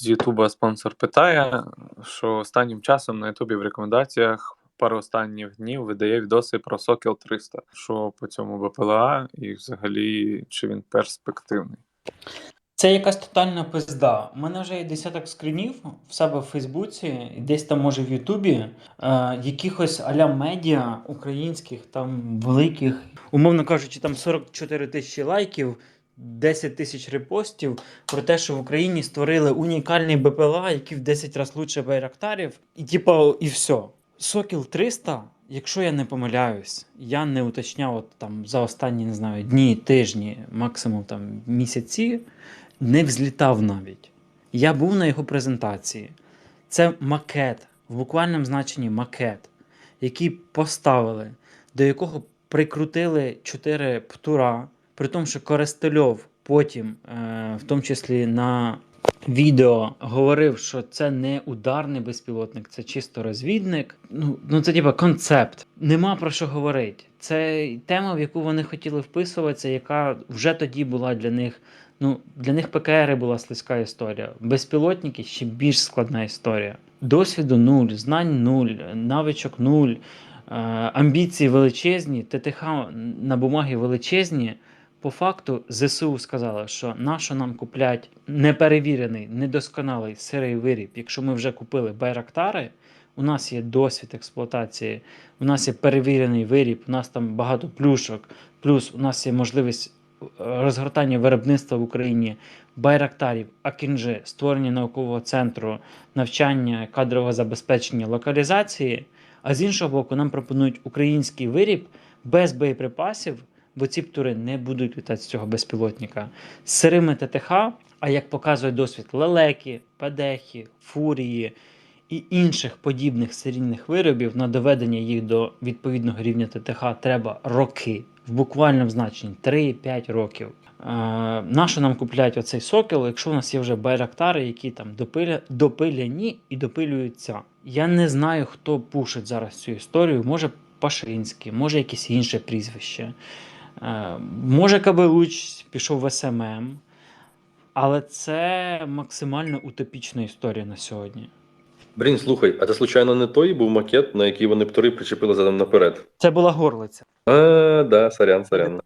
З Ютуба спонсор питає, що останнім часом на Ютубі в рекомендаціях пару останніх днів видає відоси про Сокіл 300. Що по цьому БПЛА і взагалі чи він перспективний? Це якась тотальна пизда. У мене вже є десяток скрінів в себе в Фейсбуці, десь там, може, в Ютубі, е, якихось аля медіа українських, там великих, умовно кажучи, там 44 тисячі лайків, 10 тисяч репостів про те, що в Україні створили унікальний БПЛА, який в 10 разів лучше Байрактарів, і типа, і все. Сокіл 300, якщо я не помиляюсь, я не уточняв от, там за останні, не знаю, дні, тижні, максимум там місяці не взлітав навіть. Я був на його презентації. Це макет, в буквальному значенні макет, який поставили, до якого прикрутили чотири птура, при тому, що Коростельов потім, е, в тому числі на відео, говорив, що це не ударний безпілотник, це чисто розвідник. Ну, ну це типа концепт. Нема про що говорити. Це тема, в яку вони хотіли вписуватися, яка вже тоді була для них Ну, для них ПКР була слизька історія. Безпілотники ще більш складна історія. Досвіду нуль, знань нуль, навичок нуль, е, амбіції величезні, ТТХ на бумагі величезні. По факту ЗСУ сказали, що нащо нам куплять неперевірений, недосконалий сирий виріб, якщо ми вже купили байрактари, у нас є досвід експлуатації, у нас є перевірений виріб, у нас там багато плюшок, плюс у нас є можливість розгортання виробництва в Україні байрактарів, Акінжи, створення наукового центру, навчання, кадрового забезпечення, локалізації. А з іншого боку, нам пропонують український виріб без боєприпасів, бо ці птури не будуть літати з цього безпілотника. З сирими ТТХ, а як показує досвід лелеки, педехи, фурії і інших подібних серійних виробів на доведення їх до відповідного рівня ТТХ треба роки в буквальному значенні 3-5 років. Е, нащо нам купляють оцей сокіл, якщо у нас є вже байрактари, які там допиля, допиляні і допилюються. Я не знаю, хто пушить зараз цю історію. Може Пашинський, може якесь інше прізвище. Е, може Кабелуч пішов в СММ. Але це максимально утопічна історія на сьогодні. Брін, слухай, а це случайно не той був макет, на який вони птори причепили задом наперед? Це була горлиця. А, да, сорян, сорян.